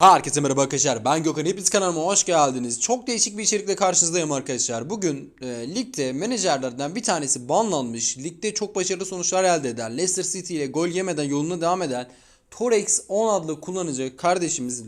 Herkese merhaba arkadaşlar. Ben Gökhan. Hepiniz kanalıma hoş geldiniz. Çok değişik bir içerikle karşınızdayım arkadaşlar. Bugün e, ligde menajerlerden bir tanesi banlanmış. Ligde çok başarılı sonuçlar elde eden, Leicester City ile gol yemeden yoluna devam eden Torex 10 adlı kullanıcı kardeşimiz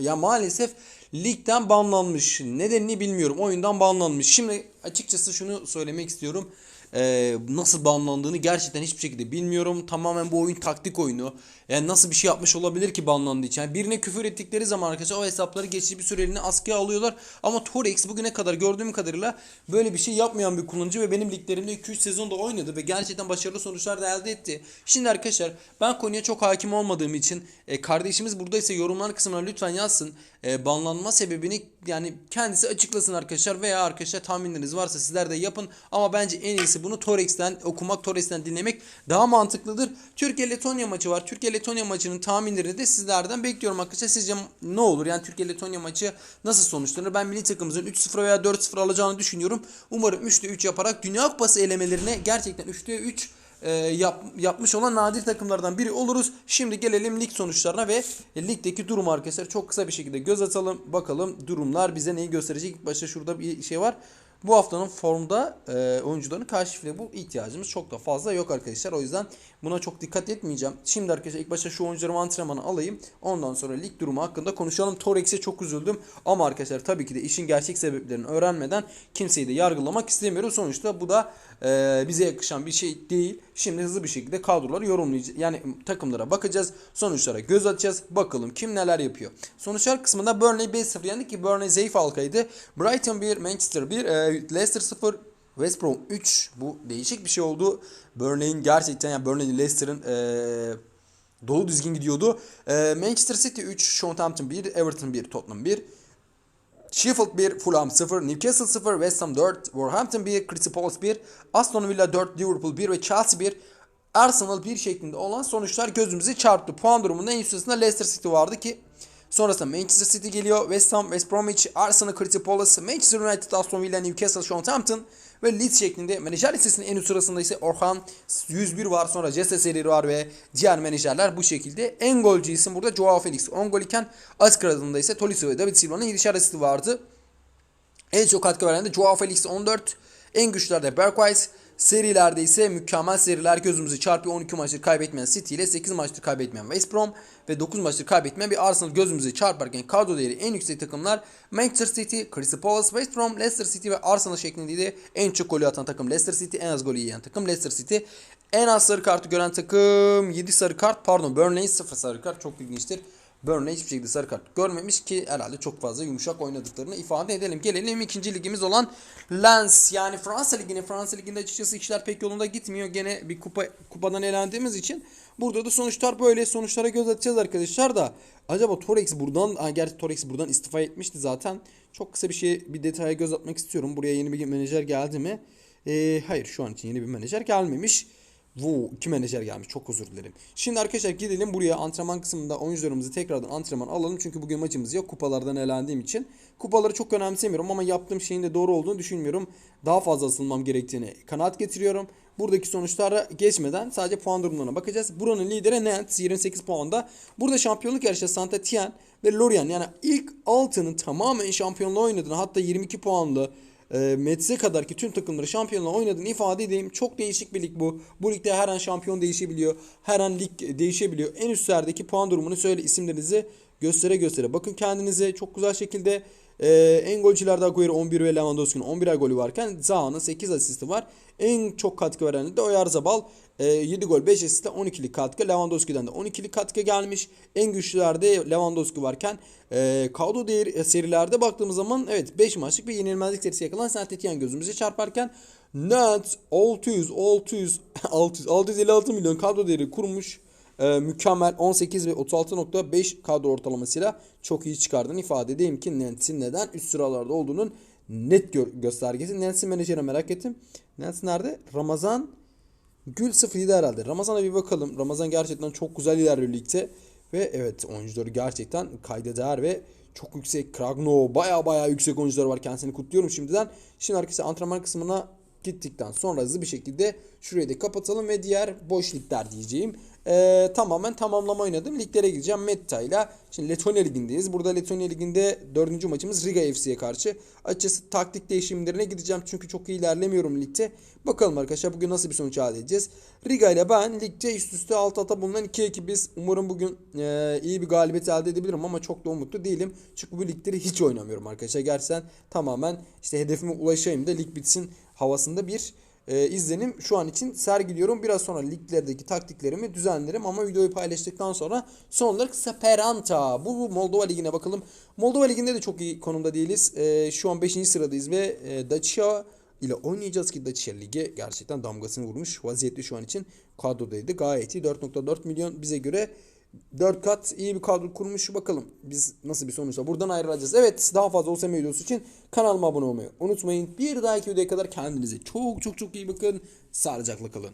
ya maalesef ligden banlanmış. Nedenini bilmiyorum. Oyundan banlanmış. Şimdi açıkçası şunu söylemek istiyorum. Ee, nasıl banlandığını gerçekten hiçbir şekilde bilmiyorum. Tamamen bu oyun taktik oyunu. Yani nasıl bir şey yapmış olabilir ki banlandığı için. Yani birine küfür ettikleri zaman arkadaşlar o hesapları geçici bir süreliğine askıya alıyorlar. Ama Torex bugüne kadar gördüğüm kadarıyla böyle bir şey yapmayan bir kullanıcı ve benim liglerimde 2-3 sezonda oynadı ve gerçekten başarılı sonuçlar da elde etti. Şimdi arkadaşlar ben konuya çok hakim olmadığım için e, kardeşimiz buradaysa yorumlar kısmına lütfen yazsın. E, banlanma sebebini yani kendisi açıklasın arkadaşlar veya arkadaşlar tahminleriniz varsa sizler de yapın. Ama bence en iyisi bunu Torex'ten okumak, Torex'ten dinlemek daha mantıklıdır. Türkiye-Letonya maçı var. Türkiye-Letonya maçının tahminlerini de sizlerden bekliyorum arkadaşlar. Sizce ne olur? Yani Türkiye-Letonya maçı nasıl sonuçlanır? Ben milli takımımızın 3-0 veya 4-0 alacağını düşünüyorum. Umarım 3'te 3 yaparak Dünya Kupası elemelerine gerçekten 3'te 3 e, yap, yapmış olan nadir takımlardan biri oluruz. Şimdi gelelim lig sonuçlarına ve ligdeki durum arkadaşlar. Çok kısa bir şekilde göz atalım. Bakalım durumlar bize neyi gösterecek. İlk başta şurada bir şey var. Bu haftanın formda e, oyuncuların karşıfile bu ihtiyacımız çok da fazla yok arkadaşlar. O yüzden buna çok dikkat etmeyeceğim. Şimdi arkadaşlar ilk başta şu oyuncularımı antrenmanı alayım. Ondan sonra lig durumu hakkında konuşalım. Torex'e çok üzüldüm. Ama arkadaşlar tabii ki de işin gerçek sebeplerini öğrenmeden kimseyi de yargılamak istemiyorum. Sonuçta bu da e, bize yakışan bir şey değil. Şimdi hızlı bir şekilde kadroları yorumlayacağız. Yani takımlara bakacağız. Sonuçlara göz atacağız. Bakalım kim neler yapıyor. Sonuçlar kısmında Burnley 5-0 yendi ki Burnley zayıf halkaydı. Brighton 1, Manchester 1, e, Leicester 0, West Brom 3. Bu değişik bir şey oldu. Burnley'in gerçekten yani Burnley Leicester'ın e, dolu düzgün gidiyordu. E, Manchester City 3, Southampton 1, Everton 1, Tottenham 1. Sheffield 1, Fulham 0, Newcastle 0, West Ham 4, Wolverhampton 1, Crystal Palace 1, Aston Villa 4, Liverpool 1 ve Chelsea 1, Arsenal 1 şeklinde olan sonuçlar gözümüze çarptı. Puan durumunda en üst sırasında Leicester City vardı ki sonrasında Manchester City geliyor. West Ham, West Bromwich, Arsenal, Crystal Palace, Manchester United, Aston Villa, Newcastle, Southampton ve Leeds şeklinde menajer listesinin en üst sırasında ise Orhan 101 var. Sonra Jesse Seri var ve diğer menajerler bu şekilde. En golcü isim burada Joao Felix 10 gol iken Asker adında ise Tolisso ve David Silva'nın 7'şer asisti vardı. En çok katkı veren de Joao Felix 14. En güçlerde Bergwijn. Serilerde ise mükemmel seriler gözümüzü çarpıyor. 12 maçtır kaybetmeyen City ile 8 maçtır kaybetmeyen West Brom ve 9 maçtır kaybetmeyen bir Arsenal gözümüzü çarparken kadro değeri en yüksek takımlar Manchester City, Crystal Palace, West Brom, Leicester City ve Arsenal şeklindeydi. En çok golü atan takım Leicester City, en az golü yiyen takım Leicester City. En az sarı kartı gören takım 7 sarı kart pardon Burnley 0 sarı kart çok ilginçtir. Burnley hiçbir şekilde sarı kart görmemiş ki herhalde çok fazla yumuşak oynadıklarını ifade edelim. Gelelim ikinci ligimiz olan Lens yani Fransa Ligi'ne. Fransa Ligi'nde açıkçası işler pek yolunda gitmiyor. Gene bir kupa kupadan elendiğimiz için burada da sonuçlar böyle. Sonuçlara göz atacağız arkadaşlar da. Acaba Torex buradan, ha, gerçi Torex buradan istifa etmişti zaten. Çok kısa bir şey, bir detaya göz atmak istiyorum. Buraya yeni bir menajer geldi mi? Ee, hayır şu an için yeni bir menajer gelmemiş. Bu iki menajer gelmiş. Çok özür dilerim. Şimdi arkadaşlar gidelim buraya antrenman kısmında oyuncularımızı tekrardan antrenman alalım. Çünkü bugün maçımız yok. Kupalardan elendiğim için. Kupaları çok önemsemiyorum ama yaptığım şeyin de doğru olduğunu düşünmüyorum. Daha fazla asılmam gerektiğini kanaat getiriyorum. Buradaki sonuçlara geçmeden sadece puan durumlarına bakacağız. Buranın lideri Nantes 28 puanda. Burada şampiyonluk yarışı Saint Etienne ve Lorient yani ilk altının tamamen şampiyonluğu oynadığını hatta 22 puanlı e, Mets'e kadar ki tüm takımları şampiyonla oynadığını ifade edeyim. Çok değişik bir lig bu. Bu ligde her an şampiyon değişebiliyor. Her an lig değişebiliyor. En üstlerdeki puan durumunu söyle isimlerinizi göstere göstere. Bakın kendinize çok güzel şekilde e, en golcülerde Agüero 11 ve Lewandowski'nin 11'er golü varken Zaha'nın 8 asisti var. En çok katkı veren de Oyarzabal e, 7 gol 5 asiste 12'lik katkı. Lewandowski'den de 12'lik katkı gelmiş. En güçlülerde Lewandowski varken e, kadro değeri serilerde baktığımız zaman evet 5 maçlık bir yenilmezlik serisi yakalanan Saint Etienne gözümüze çarparken Net 600 600 600 656 milyon kadro değeri kurmuş. Ee, mükemmel 18 ve 36.5 kadro ortalamasıyla çok iyi çıkardığını ifade edeyim ki Nancy'nin neden üst sıralarda olduğunun net gö- göstergesi. Nancy menajeri merak ettim. Nancy nerede? Ramazan Gül 07 herhalde. Ramazan'a bir bakalım. Ramazan gerçekten çok güzel ilerliyor ligde. Ve evet oyuncuları gerçekten kayda değer ve çok yüksek. Kragno baya baya yüksek oyuncuları var. Kendisini kutluyorum şimdiden. Şimdi arkadaşlar antrenman kısmına gittikten sonra hızlı bir şekilde şurayı da kapatalım ve diğer boş ligler diyeceğim. E, tamamen tamamlama oynadım. Liglere gideceğim Metta ile. Şimdi Letonya Ligi'ndeyiz. Burada Letonya Ligi'nde dördüncü maçımız Riga FC'ye karşı. Açıkçası taktik değişimlerine gideceğim çünkü çok iyi ilerlemiyorum ligde. Bakalım arkadaşlar bugün nasıl bir sonuç elde edeceğiz. Riga ile ben ligde üst üste alt ata bulunan iki ekibiz. Umarım bugün e, iyi bir galibiyet elde edebilirim ama çok da umutlu değilim. Çünkü bu ligleri hiç oynamıyorum arkadaşlar. Gerçekten tamamen işte hedefime ulaşayım da lig bitsin havasında bir e, izlenim şu an için sergiliyorum. Biraz sonra liglerdeki taktiklerimi düzenlerim ama videoyu paylaştıktan sonra son olarak Speranza. Bu Moldova Ligi'ne bakalım. Moldova Ligi'nde de çok iyi konumda değiliz. E, şu an 5. sıradayız ve e, Dacia ile oynayacağız ki Dacia Ligi gerçekten damgasını vurmuş vaziyette şu an için kadrodaydı. Gayet iyi 4.4 milyon bize göre 4 kat iyi bir kadro kurmuş. Bakalım biz nasıl bir sonuçla buradan ayrılacağız. Evet daha fazla OSM videosu için kanalıma abone olmayı unutmayın. Bir dahaki videoya kadar kendinize çok çok çok iyi bakın. Sağlıcakla kalın.